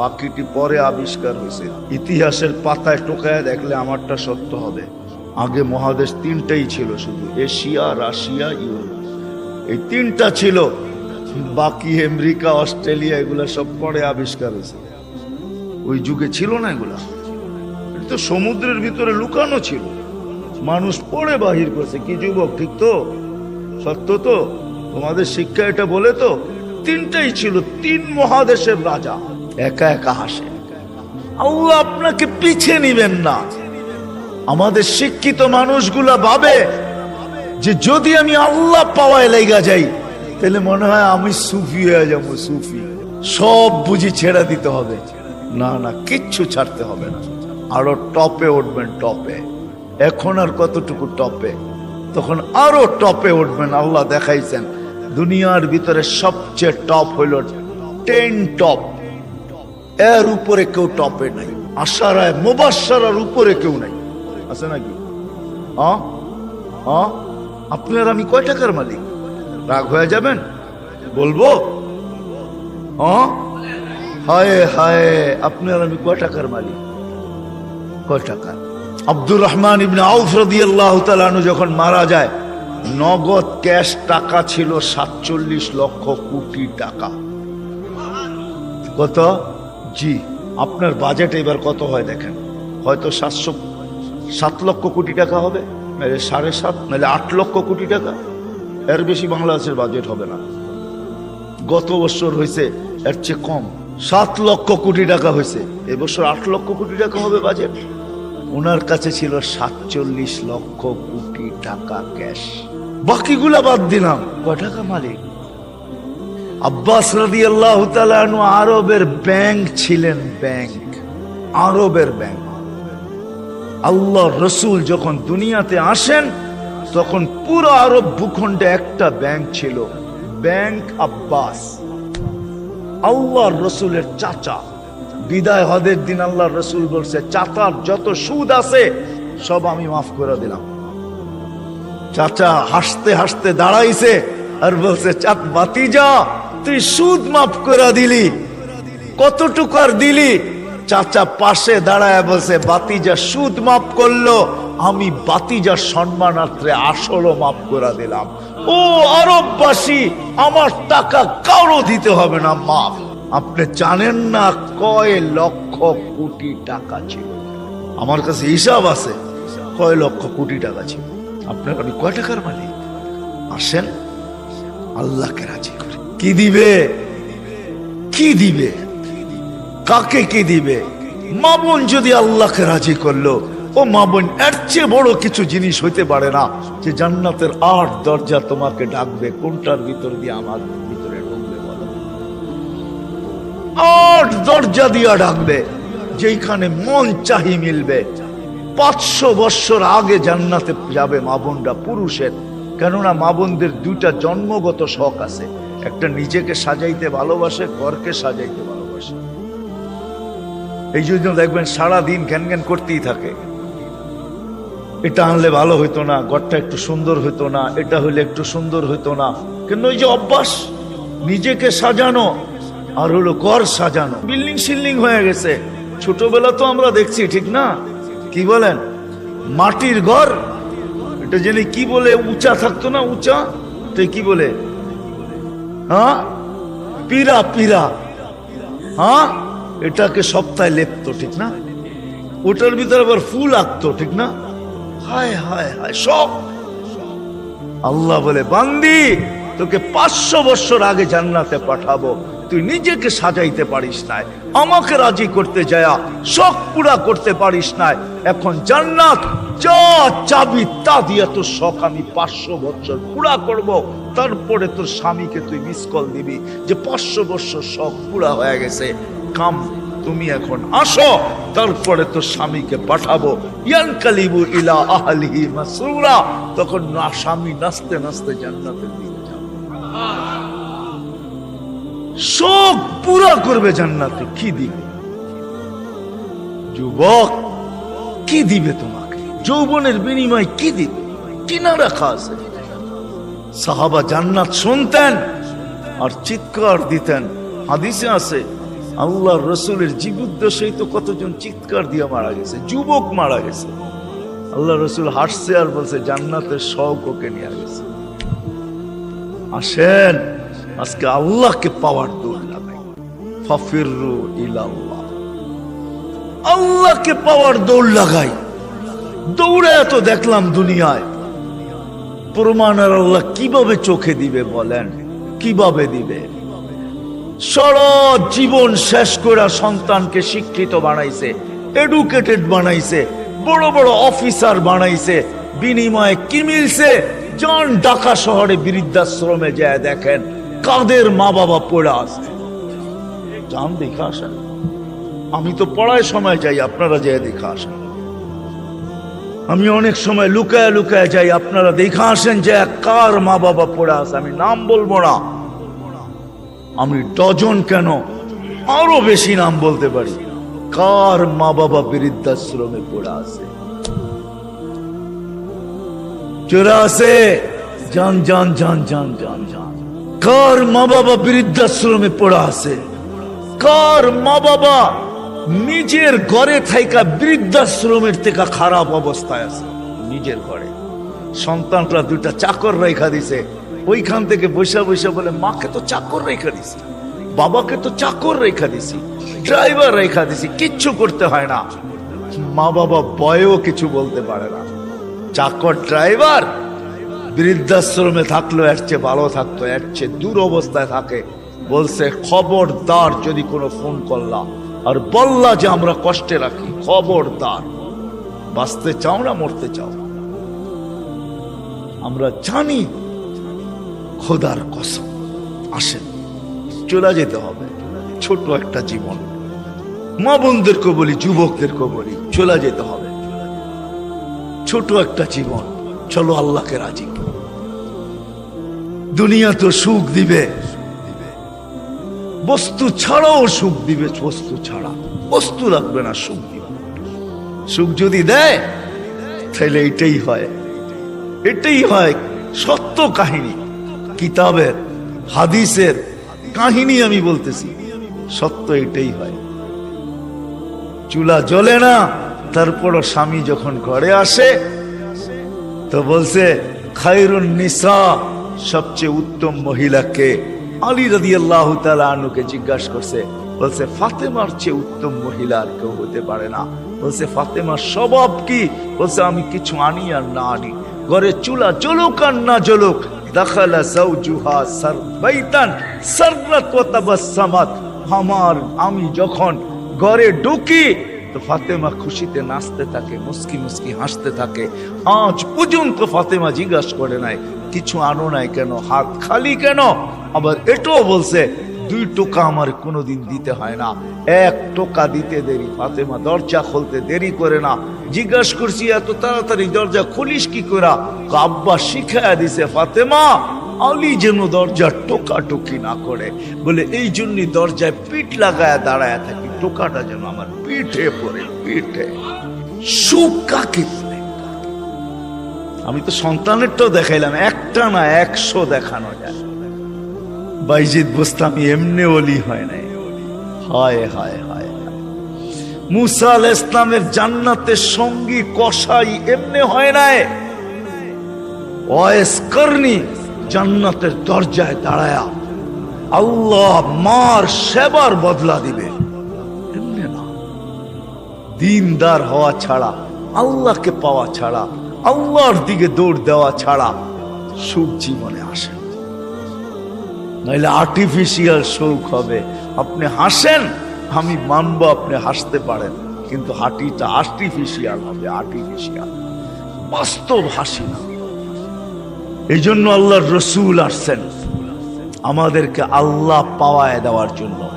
বাকিটি পরে আবিষ্কার হয়েছে। ইতিহাসের পাতায় টোকায় দেখলে আমারটা সত্য হবে। আগে মহাদেশ তিনটাই ছিল শুধু, এশিয়া, রাশিয়া, ইউরোপ। এই তিনটা ছিল। বাকি আমেরিকা, অস্ট্রেলিয়া, এগুলো সব পরে আবিষ্কার হয়েছে। ওই যুগে ছিল না এগুলা। এটা তো সমুদ্রের ভিতরে লুকানো ছিল। মানুষ পড়ে বাহির করছে। কি যুবক, ঠিক তো? সত্য তো? তোমাদের শিক্ষা এটা বলে তো? তিনটাই ছিল। তিন মহাদেশের রাজা। একা একা হাসে। আল্লাহ আপনাকে পিছিয়ে নিবেন না। আমাদের শিক্ষিত মানুষগুলা ভাবে যে যদি আমি আল্লাহ পাওয়ায় লেগা যাই, তাহলে মনে হয় আমি সুফি হয়ে যাব, সুফি। সব বুঝি ছেড়ে দিতে হবে। না না, কিচ্ছু ছাড়তে হবে না। আরও টপে উঠবেন, টপে। এখন আর কতটুকু টপে? তখন আরও টপে উঠবেন, আল্লাহ দেখাইছেন। দুনিয়ার ভিতরে সবচেয়ে টপ হইল টেন টপ এর উপরে কেউ টপে নাই। আশারায় মোবাসার উপরে কেউ নাই। আছে নাকি? আপনার আমি কয় টাকার মালিক? রাগ হয়ে যাবেন? বলব? হ্যাঁ হায়, আপনার আমি কয় টাকার মালিক? কয় টাকা? আব্দুর রহমান ইবনে আউফ রাদিয়াল্লাহু তাআলা যখন মারা যায়, নগদ ক্যাশ টাকা ছিল সাতচল্লিশ লক্ষ কোটি টাকা। কত? জি, আপনার বাজেট এবার কত হয় দেখেন। হয়তো সাতশো, সাত লক্ষ কোটি টাকা হবে, নাহলে সাড়ে সাত, নাহলে আট লক্ষ কোটি টাকা। এর বেশি বাংলাদেশের বাজেট হবে না। গত বছর হয়েছে, এর চেয়ে কম, সাত লক্ষ কোটি টাকা হয়েছে। এবছর আট লক্ষ কোটি টাকা হবে বাজেট ওনার কাছে ছিল সাতচল্লিশ লক্ষ কোটি টাকা ক্যাশ বাকিগুলা বাদ দিলাম। ক টাকা মালিক? আব্বাস রাদি আল্লাহ আরবের ব্যাংক ছিলেন ব্যাংক আরবের ব্যাংক আল্লাহ রসুল যখন দুনিয়াতে আসেন, তখন পুরো আরব ভূখণ্ডে একটা ব্যাংক ছিল ব্যাংক আব্বাস। আল্লাহ রসুলের চাচা, বিদায় হদের দিন আল্লাহ রসুল বলছে, চাচার যত সুদ আছে, সব আমি মাফ করে দিলাম। চাচা হাসতে হাসতে দাঁড়াইছে আর বলছে চাক বাতি যা তুই সুদ মাফ করে দিলি। কতটুকু আর দিলি? চাচা পাশে দাঁড়ায় বলছে, বাতিজা সুদ মাফ করল, আমি বাতিজার সম্মানার্থে আসলও মাফ করে দিলাম। ও আরববাসী, আমার টাকা কারও দিতে হবে না, মাফ। আপনি জানেন না কয় লক্ষ কোটি টাকা ছিল? আমার কাছে হিসাব আছে, কয় লক্ষ কোটি টাকা ছিল। আপনার আমি কয় টাকার মালিক? আসেন, আল্লাহকে রাজি কি দিবে? কি দিবে? কাকে কি দিবে? মা বোন যদি আল্লাহকে রাজি করল, ও মা বোন, এর চেয়ে বড় কিছু জিনিস হইতে পারে না যে জান্নাতের আট দরজা তোমাকে ডাকবে, কোনটার ভিতর দিয়ে আমার ভিতরে ঢুকবে বলো? আট দরজা দিয়া ডাকবে যেখানে মন চাহি মিলবে। পাঁচশো বৎসর আগে জান্নাতে যাবে মা বোনরা, পুরুষের। কেননা মা বোনদের দুইটা জন্মগত শখ আছে। একটা নিজেকে সাজাইতে ভালোবাসে, ঘরকে সাজাইতে ভালোবাসে। এই জন্য দেখবেন সারা দিন ঘ্যান ঘ্যান করতেই থাকে। এটা আনলে ভালো হইতো না, ঘরটা একটু সুন্দর হইতো না, এটা হইলে একটু সুন্দর হইতো না। কেন ওই যে অভ্যাস? নিজেকে সাজানো আর হলো ঘর সাজানো। বিল্ডিং সিল্ডিং হয়ে গেছে। ছোটবেলা তো আমরা দেখছি, ঠিক না? কি বলেন? মাটির ঘর এটা জেনে কি বলে উঁচা থাকতো না উঁচা? তো কি বলে? হ্যাঁ? পীরা পীরা হ্যাঁ? এটাকে সপ্তাহে লেপতো, ঠিক না? ওটার ভিতরে আবার ফুল আঁকতো, ঠিক না? হায় হায় হায়, সব। আল্লাহ বলে, বান্দি, তোকে পাঁচশো বছর আগে জান্নাতে পাঠাবো। তুই নিজেকে সাজাইতে পারিস নাই। আমাকে রাজি করতে যায়া, শখ পুরা করতে পারিস নাই। এখন জান্নাত যা চাবি তা দিয়ে তোর শখ আমি পাঁচশো বছর পুরা করব। তারপরে তোর স্বামীকে তুই মিস কল দিবি যে পাঁচশো বছর শখ পুরা হয়ে গেছে। কাম, তুমি এখন আসো, তারপরে তো স্বামীকে পাঠাবো। ইয়ানকালিবু ইলা তখন না স্বামী নাচতে নাচতে জান্নাতের দিকে শোক পুরা করবে জান্নাতে। কি দিবে? যুবক, কি দিবে তোমাকে যৌবনের বিনিময় কি দিবে? কিনা রাখা আছে সাহাবা জান্নাত শুনতেন আর চিৎকার দিতেন। হাদিসে আছে আল্লাহ রসুলের জীবুদ্দেশেই তো কতজন চিৎকার দিয়ে মারা গেছে, যুবক মারা গেছে। আল্লাহ রসুল হাসছে আর বলছে, জান্নাতের শখ ওকে নিয়ে গেছে। আসেন, আজকে আল্লাহকে পাওয়ার দৌড় লাগাই। ফাফিরু আল্লাহকে পাওয়ার দৌড় লাগাই। দৌড়ে এত দেখলাম দুনিয়ায়। প্রমাণ আর আল্লাহ কীভাবে চোখে দিবে বলেন? কীভাবে দিবে? সারা জীবন শেষ করে সন্তানকে শিক্ষিত বানাইছে এডুকেটেড বানাইছে, বড় বড় অফিসার বানাইছে, বিনিময়ে কি মিলছে? জন ঢাকা শহরে বৃদ্ধাশ্রমে যায় দেখেন, কাদের মা বাবা পড়ে আছে। যান দেখে আসেন। আমি তো পড়ায় সময় যাই, আপনারা যায় দেখে আসেন। আমি অনেক সময় লুকায় লুকায় যাই, আপনারা দেখে আসেন যে কার মা বাবা পড়ে আছে, আমি নাম বলব না। আমি ডজন কেন? আরও বেশি নাম বলতে পারি। কার মা বাবা বৃদ্ধাশ্রমে পড়ে আছে? চোরা আছে জান জান জান জান জান জান কার মা বাবা বৃদ্ধাশ্রমে পড়ে আছে? কার মা বাবা নিজের ঘরে থাইকা বৃদ্ধাশ্রমের থেকে খারাপ অবস্থায় আছে। নিজের ঘরে। সন্তানরা দুইটা চাকর রেখা দিছে। ওইখান থেকে বৈশা বৈশা বলে, মাকে তো চাকর রেখা দিছি। বাবাকে তো চাকর রেখা দিছি। ড্রাইভার রেখা দিছি। কিচ্ছু করতে হয় না। মা বাবা বয়েও কিছু বলতে পারে না। চাকর, ড্রাইভার, বৃদ্ধাশ্রমে থাকল এর চেয়ে ভালো থাকতো, এর চেয়ে দূর অবস্থায় থাকে। বলছে, খবরদার যদি কোনো ফোন করলা আর বললা যে আমরা কষ্টে রাখি, খবরদার। বাঁচতে চাও না, মরতে চাও আমরা জানি খোদার কসম। আসেন, চলে যেতে হবে। ছোট একটা জীবন। মা বোনদেরকে বলি যুবকদেরকে বলি, চলে যেতে হবে। ছোট একটা জীবন। চলো আল্লাহকে রাজি দুনিয়া তো সুখ দিবে। বস্তু ছাড়াও সুখ দিবে, বস্তু ছাড়া। বস্তু রাখবে না, সুখ দিবে। সুখ যদি দেয়, তাহলে এটাই হয়। এটাই হয় সত্য কাহিনী। কিতাবের, হাদিসের কাহিনী আমি বলতেছি। সত্য এটাই হয়। চুলা জ্বলে না, তারপরও স্বামী যখন ঘরে আসে, তো বলছে খাইরুন নিসা সবচেয়ে উত্তম মহিলাকে আলী রাদি আল্লাহ আনুকে জিজ্ঞাসা করছে, বলছে, ফাতেমার চেয়ে উত্তম মহিলা আর কেউ হতে পারে না। বলছে, ফাতেমার স্বভাব কি? বলছে, আমি কিছু আনি আর না আনি। ঘরে চুলা জ্বলুক আর না জ্বলুক আমার, আমি যখন ঘরে ঢুকি, তো ফাতেমা খুশিতে নাচতে থাকে, মুস্কি মুস্কি হাসতে থাকে। পর্যন্ত ফাতেমা জিজ্ঞাসা করে নাই, কিছু আনো নাই কেন? হাত খালি কেন? আবার এটাও বলছে, দুই টোকা আমার কোনোদিন দিতে হয় না। এক টোকা দিতে দেরি, ফাতেমা দরজা খুলতে দেরি করে না। জিজ্ঞাসা করছি, এত তাড়াতাড়ি দরজা খুলিস কি করা? তো আব্বা শিখাইয়া দিছে, ফাতেমা, আলী যেন দরজার টোকা টুকি না করে। বলে, এই জন্যই দরজায় পিঠ লাগায় দাঁড়ায় থাকি, টোকাটা যেন আমার পিঠে পড়ে, পিঠে। কাকে বলে? আমি তো সন্তানেরটাও দেখাইলাম, একটা না একশো দেখানো যায়। বাইজিদ বোস্তামি এমনি অলি হয় নাই হায় হায় হায়। মুসা আল ইসলামের জান্নাতের সঙ্গী কষাই এমনি হয় নাই ওয়েস করনি জান্নাতের দরজায় দাঁড়ায়া আল্লাহ মার সেবার বদলা দিবে এমনি না দিনদার হওয়া ছাড়া, আল্লাহকে পাওয়া ছাড়া, আল্লাহর দিকে দৌড় দেওয়া ছাড়া সুখ জীবনে আসে। নইলে আর্টিফিশিয়াল সুখ হবে। আপনি হাসেন, আমি মানবো আপনি হাসতে পারেন। কিন্তু হাঁটিটা আর্টিফিশিয়াল হবে আর্টিফিশিয়াল বাস্তব হাসি না। এই জন্য আল্লাহর রসুল আসছেন। আমাদেরকে আল্লাহ পাওয়ায় দেওয়ার জন্য,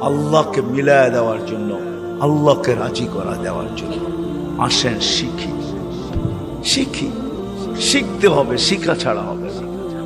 আল্লাহকে মিলায় দেওয়ার জন্য, আল্লাহকে রাজি করা দেওয়ার জন্য। আসেন শিখি। শিখি। শিখতে হবে, শিখা ছাড়া হবে না।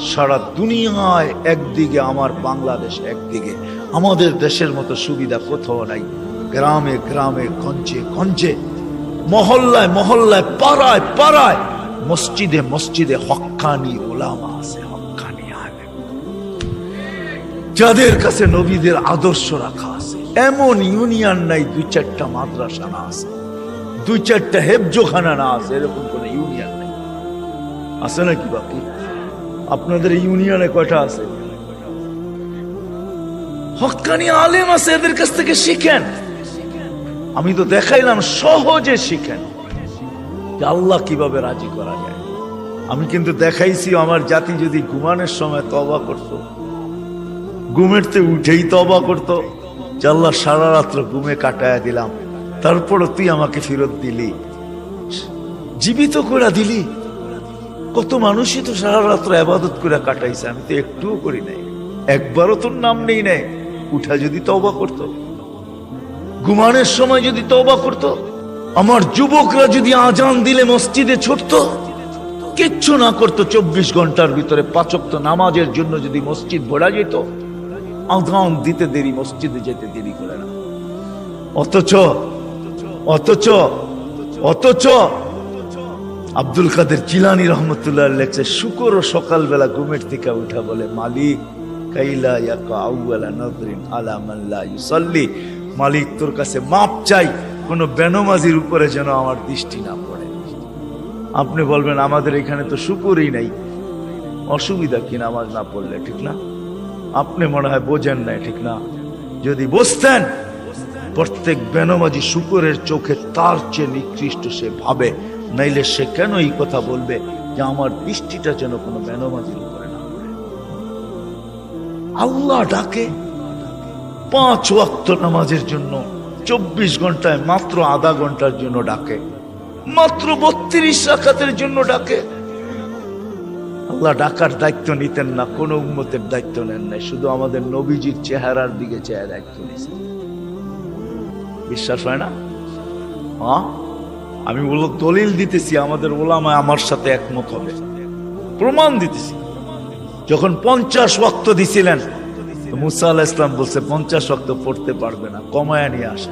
সারা দুনিয়ায় একদিকে, আমার বাংলাদেশ একদিকে। আমাদের দেশের মতো সুবিধা কোথাও নাই। গ্রামে গ্রামে, গঞ্জে গঞ্জে, মহল্লায় মহল্লায়, পাড়ায় পাড়ায়, মসজিদে মসজিদে হক্কানি ওলামা আছে, হক্কানি আলেম। যাদের কাছে নবীদের আদর্শ রাখা আছে, এমন ইউনিয়ন নাই, দুই চারটা মাদ্রাসা না আছে, দুই চারটা হেফজোখানা না আছে, এরকম কোন ইউনিয়ন নেই। আছে নাকি বাকি আপনাদের ইউনিয়নে কয়টা আছে? হক্কানি আলেম আছে, এদের কাছ থেকে শিখেন। আমি তো দেখাইলাম, সহজে শিখেন। আল্লাহ কীভাবে রাজি করা যায়। আমি কিন্তু দেখাইছি, আমার জাতি যদি ঘুমানোর সময় তবা করত ঘুমের তে উঠেই তবা করত, যে আল্লাহ সারা রাত্র ঘুমে কাটায়া দিলাম, তারপরও তুই আমাকে ফেরত দিলি। জীবিত করে দিলি। কত মানুষই তো সারা রাত্র আবাদত করে কাটাইছে, আমি তো একটুও করি নাই। একবারও তোর নাম নেই নাই, উঠা যদি তবা করত, ঘুমানোর সময় যদি তবা করত, আমার যুবকরা যদি আজান দিলে মসজিদে ছুটত, কিচ্ছু না করতো, চব্বিশ ঘণ্টার ভিতরে পাচক্ত নামাজের জন্য যদি মসজিদ ভরা যেত, আজান দিতে দেরি, মসজিদে যেতে দেরি করে না। অথচ অথচ অথচ আব্দুল কাদের চিলানি রহমতুল্লাহ লেখছে, শুকর ও সকালবেলা ঘুমের থেকে উঠা বলে, মালিক, কাইলা ইয়াকা আউয়ালা নদরিন আলা মান লা ইউসাল্লি। মালিক, তোর কাছে মাপ চাই, কোন বেনমাজির উপরে যেন আমার দৃষ্টি না পড়ে। আপনি বলবেন, আমাদের এখানে তো শুকুরই নাই। অসুবিধা কি নামাজ না পড়লে, ঠিক না? আপনি মনে হয় বোঝেন না ঠিক না? যদি বসতেন প্রত্যেক বেনমাজি শুকুরের চোখে তার চেয়ে নিকৃষ্ট সে ভাবে। নাইলে সে কেন এই কথা বলবে যে আমার দৃষ্টিটা যেন কোনো বেনমাজির উপরে না আল্লাহ ডাকে। পাঁচ ওয়াক্ত নামাজের জন্য, চব্বিশ ঘন্টায় মাত্র আধা ঘণ্টার জন্য ডাকে। মাত্র বত্রিশ রাখাতের জন্য ডাকে। আল্লাহ ডাকার দায়িত্ব নিতেন না, কোন উন্মতের দায়িত্ব নেন নাই, শুধু আমাদের নবীজির চেহারার দিকে চেহারা দায়িত্ব নিয়েছেন বিশ্বাস হয় না? হ্যাঁ? আমি বলো দলিল দিতেছি, আমাদের ওলামায় আমার সাথে একমত হবে। প্রমাণ দিতেছি। যখন পঞ্চাশ ওয়াক্ত দিছিলেন মুসা আল্লাহ ইসলাম বলছে, পঞ্চাশ ওয়াক্ত পড়তে পারবে না, কমায় নিয়ে আসে।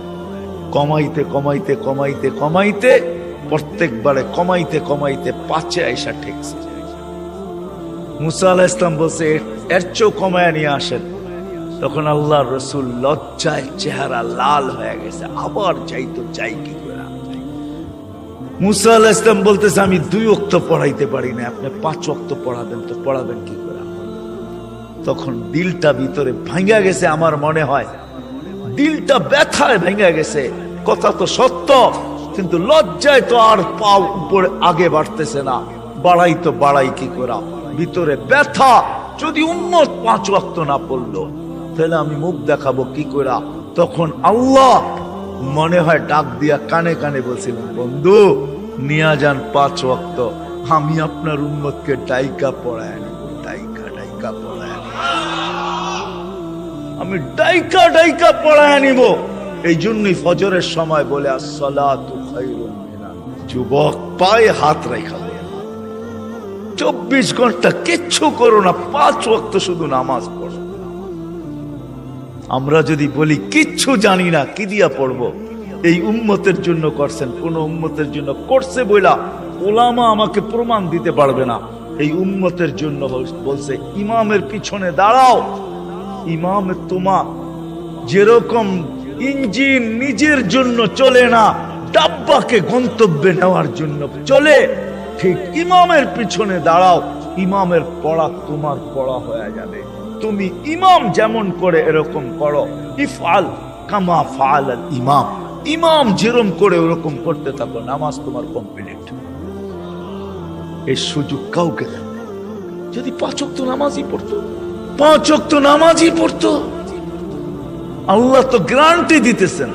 কমাইতে কমাইতে কমাইতে কমাইতে, প্রত্যেকবারে কমাইতে কমাইতে পাঁচে আইসা ঠেকছে। মুসা আল্লাহ ইসলাম বলছে, "এর- এর চেয়েও কমায় নিয়ে আসেন। তখন আল্লাহ রসুল লজ্জায় চেহারা লাল হয়ে গেছে, আবার যাইতো চাই কি করে? মুসা আল্লাহ ইসলাম বলতেছে, আমি দুই অক্ত পড়াইতে পারি না আপনি পাঁচ অক্ত পড়াবেন তো পড়াবেন কি করে? তখন দিলটা ভিতরে ভাঙ্গা গেছে আমার মনে হয়। দিলটা ব্যথায় ভেঙে গেছে। কথা তো সত্য, কিন্তু লজ্জায় তো আর পা উপরে আগে বাড়তেছে না। বাড়াই তো বাড়াই কি করা? ভিতরে ব্যথা। যদি উন্মত পাঁচ ওয়াক্ত না পড়ল, তাহলে আমি মুখ দেখাবো কি করা? তখন আল্লাহ মনে হয় ডাক দিয়া কানে কানে বলছিলেন, বন্ধু নিয়া যান পাঁচ ওয়াক্ত। আমি আপনার উন্মতকে ডাইকা পড়ায় আনব, ডাইকা ডাইকা পড়ায়। আমি ডাইকা ডাইকা পড়ায় নিব এই জন্যই ফজরের সময় বলে যুবক পায়ে হাত রেখা চব্বিশ ঘণ্টা কিচ্ছু করো না, পাঁচ ওয়াক্ত শুধু নামাজ পড়ো। আমরা যদি বলি, কিচ্ছু জানি না, কি দিয়া পড়ব? এই উম্মতের জন্য করছেন, কোন উম্মতের জন্য করছে বইলা ওলামা আমাকে প্রমাণ দিতে পারবে না। এই উম্মতের জন্য বলছে, ইমামের পিছনে দাঁড়াও। ইমাম তোমা যেরকম ইঞ্জিন নিজের জন্য চলে না, ডাব্বাকে গন্তব্যে নেওয়ার জন্য চলে, ঠিক ইমামের পিছনে দাঁড়াও, ইমামের পড়া তোমার পড়া হয়ে যাবে। তুমি ইমাম যেমন করে এরকম করো, ইফআল কামা আল ইমাম। ইমাম যেরম করে, ওরকম করতে থাকো, নামাজ তোমার কমপ্লিট এই সুযোগ কাউকে যদি পাঁচক তো নামাজই পড়তো পাঁচক তো নামাজই পড়তো। আল্লাহ তো গ্রান্টি দিতেছেন।